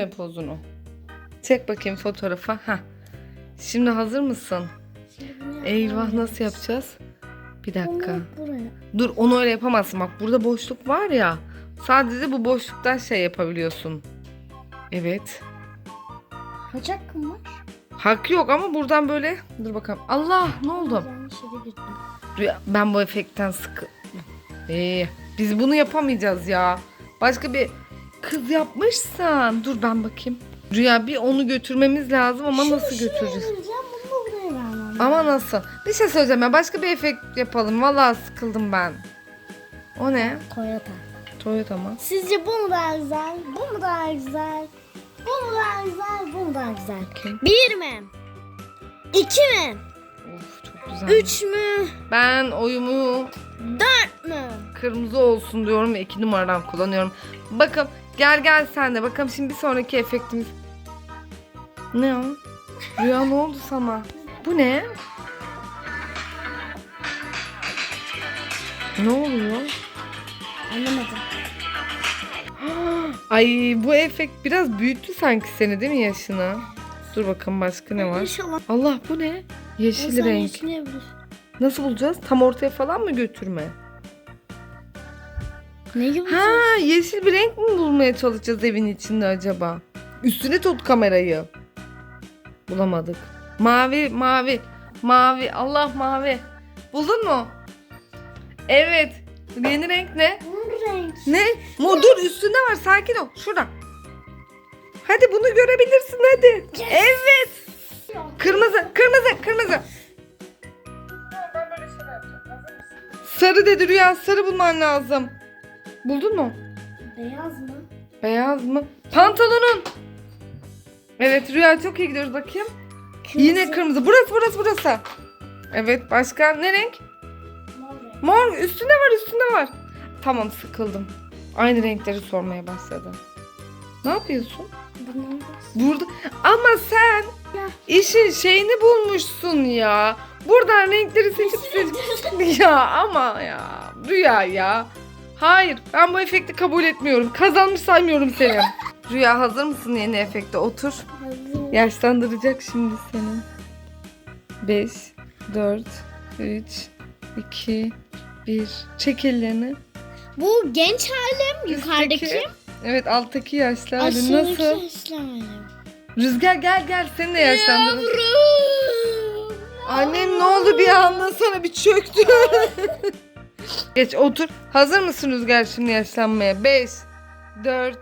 Ve pozunu. Çek bakayım fotoğrafa. Ha. Şimdi hazır mısın? Eyvah nasıl yapacağız? Bir dakika. Onu. Dur onu öyle yapamazsın. Bak burada boşluk var ya. Sadece bu boşluktan şey yapabiliyorsun. Evet. Bacak mı var? Hak yok ama buradan böyle. Dur bakalım. Allah ne oldu? Ben bu efektten sıkı... Ee, biz bunu yapamayacağız ya. Başka bir kız yapmışsan. Dur ben bakayım. Rüya bir onu götürmemiz lazım ama nasıl götüreceğiz? Şuraya vereceğim bunu da buraya vermem. Ama nasıl? Bir şey söyleyeceğim ben. Başka bir efekt yapalım. Vallahi sıkıldım ben. O ne? Toyota. Toyota mı? Sizce bu mu daha güzel? Bu mu daha güzel? Bu mu daha güzel? Bu mu daha güzel? Bakayım. Bir mi? İki mi? Of çok güzel. Üç mü? Ben oyumu Dört mü? kırmızı olsun diyorum ve iki numaradan kullanıyorum. Bakın gel gel sen de. Bakalım şimdi bir sonraki efektimiz. Ne o? Rüya ne oldu sana? Bu ne? Ne oluyor? Anlamadım. Ay bu efekt biraz büyüttü sanki seni değil mi yaşını? Dur bakalım başka ne var? İnşallah. Allah bu ne? Yeşil renk. Nasıl bulacağız? Tam ortaya falan mı götürme? Ne gibi? Ha yeşil bir renk mi bulmaya çalışacağız evin içinde acaba? Üstüne tut kamerayı. Bulamadık. Mavi, mavi, mavi. Allah mavi. Buldun mu? Evet. Yeni renk ne? Bu renk. Ne? Mo dur üstünde var. Sakin ol. Şurada. Hadi bunu görebilirsin hadi. Evet. Kırmızı, kırmızı, kırmızı. Sarı dedi Rüya. Sarı bulman lazım. Buldun mu? Beyaz mı? Beyaz mı? Pantolonun. Evet Rüya çok iyi gidiyoruz bakayım. Yine kırmızı. Burası burası burası. Evet başka ne renk? Mor renk. Mor üstünde var üstünde var. Tamam sıkıldım. Aynı renkleri sormaya başladı. Ne yapıyorsun? Bunun Burada ama sen Ya. işin şeyini bulmuşsun ya. Buradan renkleri seçip seçip ya ama ya Rüya ya. Hayır ben bu efekti kabul etmiyorum. Kazanmış saymıyorum seni. Rüya hazır mısın yeni efekte? Otur. Hazır. Yaşlandıracak şimdi seni. 5, 4, 3, 2, 1. Çek ellerini. Bu genç halim yukarıdaki. Üstteki- Evet alttaki yaşlı hali Aşağıdaki nasıl? yaşlı halim. Rüzgar gel gel seni de yaşlandırın. Yavrum. Annem ne oldu bir anda sana bir çöktü. Geç otur. Hazır mısın Rüzgar şimdi yaşlanmaya? 5, 4,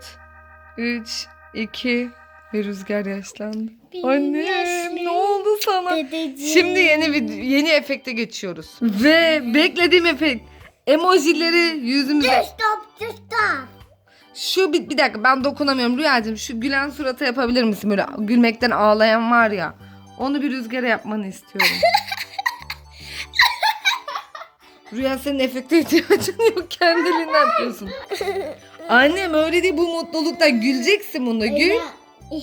3, 2 ve Rüzgar yaşlandı. Bir Annem yaşlı ne oldu sana? Dedeciğim. Şimdi yeni vid- yeni efekte geçiyoruz. Ve beklediğim efekt emojileri yüzümüze. Stop stop. Şu bir, bir dakika ben dokunamıyorum. Rüyacığım şu gülen surata yapabilir misin? Böyle gülmekten ağlayan var ya. Onu bir rüzgara yapmanı istiyorum. Rüya senin efekte ihtiyacın yok. Kendiliğinden yapıyorsun. Annem öyle değil bu mutlulukta güleceksin bunda gül. bu.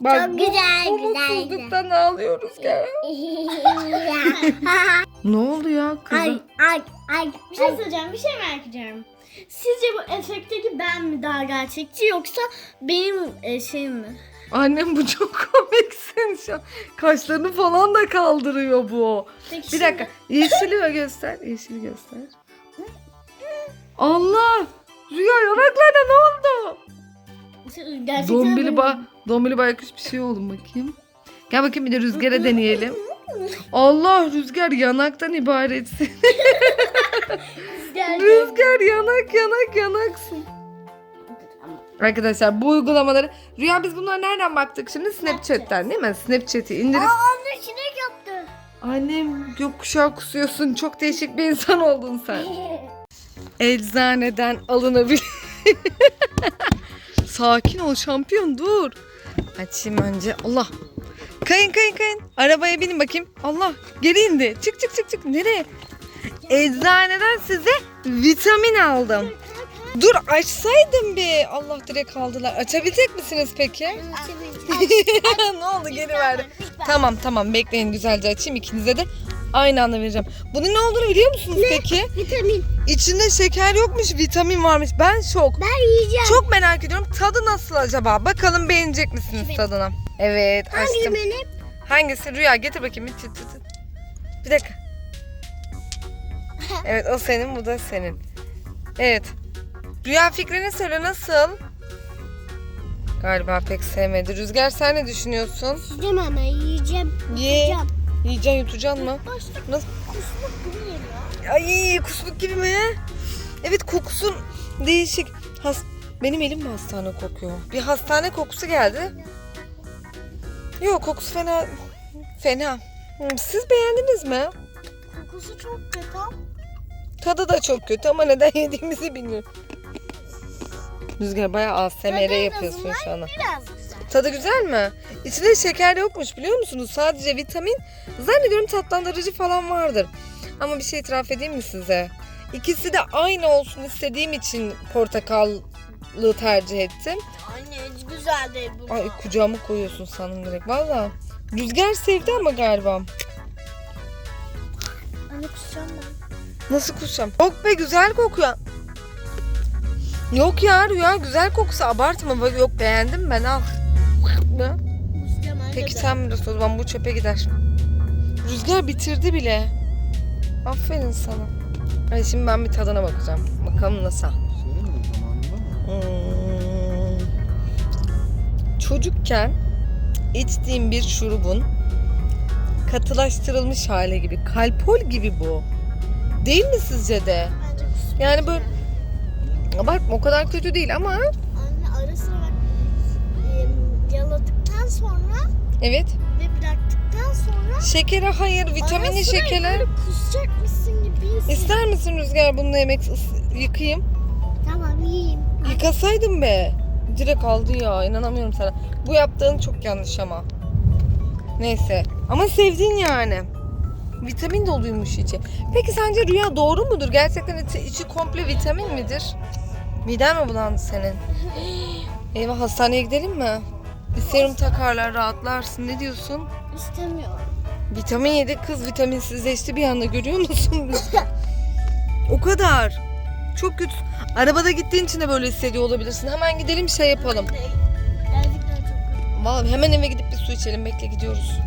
Bak Çok bu, güzel, bu güzeldi. mutsuzluktan ağlıyoruz gel. Ne oldu ya kızım? ay ay ay. Bir şey söyleyeceğim, bir şey merak ediyorum. Sizce bu efekteki ben mi daha gerçekçi yoksa benim e, şeyim mi? Annem bu çok komiksin şu an. Kaşlarını falan da kaldırıyor bu. Peki Bir şimdi- dakika. Yeşili göster. Yeşili göster. Allah! Rüya yanaklarına ne oldu? Siz Gerçekten Dombili, ba dombili baykuş bir şey oldu bakayım. Gel bakayım bir de rüzgara deneyelim. Allah rüzgar yanaktan ibaretsin. Rüzgar- rüzgar yanak yanak yanaksın. Arkadaşlar bu uygulamaları Rüya biz bunları nereden baktık şimdi? Snapchat'ten değil mi? Snapchat'i indirip Anne sinek yaptı. Annem gökkuşağı kusuyorsun. Çok değişik bir insan oldun sen. Eczaneden alınabilir. Sakin ol şampiyon dur. Açayım önce. Allah. Kayın kayın kayın. Arabaya binin bakayım. Allah geri indi. Çık çık çık çık. Nereye? Eczaneden size vitamin aldım. Dur açsaydım bir. Allah direkt aldılar. Açabilecek misiniz peki? ne oldu geri verdi. Tamam tamam bekleyin güzelce açayım ikinize de aynı anda vereceğim. Bunun ne olduğunu biliyor musunuz peki? Vitamin. İçinde şeker yokmuş, vitamin varmış. Ben şok. Ben yiyeceğim. Çok merak ediyorum. Tadı nasıl acaba? Bakalım beğenecek misiniz Benim. tadına? Evet, açtım. benim? Hangisi? Rüya getir bakayım. bir çıt çıt. Bir dakika. Evet o senin bu da senin. Evet. Rüya fikrini söyle nasıl? Galiba pek sevmedi. Rüzgar sen ne düşünüyorsun? Yiyeceğim ama yiyeceğim. Ye. Yiyeceğim. Yiyeceksin yutacaksın mı? Başta Nasıl? kusmak gibi geliyor. Ay kusmuk gibi mi? Evet kokusun değişik. Has Benim elim mi hastane kokuyor? Bir hastane kokusu geldi. Yok kokusu fena. Fena. Hmm, Siz beğendiniz mi? Kokusu çok kötü. Tadı da çok kötü ama neden yediğimizi bilmiyorum. Rüzgar bayağı ASMR yapıyorsun şu anda. Biraz güzel. Tadı güzel mi? İçinde şeker yokmuş biliyor musunuz? Sadece vitamin. Zannediyorum tatlandırıcı falan vardır. Ama bir şey itiraf edeyim mi size? İkisi de aynı olsun istediğim için portakallı tercih ettim. Anne hiç güzel değil bu. Ay kucağıma koyuyorsun sandım direkt. Valla. Rüzgar sevdi ama galiba. Anne kusacağım ben. Nasıl kusacağım? Yok be güzel kokuyor. Yok ya Rüya güzel kokusu abartma. Bak yok beğendim ben al. Peki sen bilirsin o zaman bu çöpe gider. Rüzgar bitirdi bile. Aferin sana. Hadi şimdi ben bir tadına bakacağım. Bakalım nasıl. Hmm. Çocukken içtiğim bir şurubun katılaştırılmış hali gibi. Kalpol gibi bu. Değil mi sizce de? Yani böyle abartma o kadar kötü değil ama Anne ara sıra bak. e, yaladıktan sonra evet. ve bıraktıktan sonra Şekere hayır, ara vitaminli sıra şekerler. böyle kusacakmışsın gibi hissediyorum. İster misin Rüzgar bununla yemek ıs- yıkayayım? Tamam yiyeyim. Yıkasaydım be. Direkt aldı ya. inanamıyorum sana. Bu yaptığın çok yanlış ama. Neyse. Ama sevdin yani. Vitamin doluymuş içi. Peki sence rüya doğru mudur? Gerçekten içi, içi komple vitamin midir? Miden mi bulandı senin? Eyvah hastaneye gidelim mi? Bir serum takarlar rahatlarsın. Ne diyorsun? İstemiyorum. Vitamin yedi kız vitaminsizleşti bir anda görüyor musun? o kadar. Çok kötü. Arabada gittiğin için de böyle hissediyor olabilirsin. Hemen gidelim şey yapalım. Gerçekten çok kötü. Vallahi hemen eve gidip bir su içelim. Bekle gidiyoruz.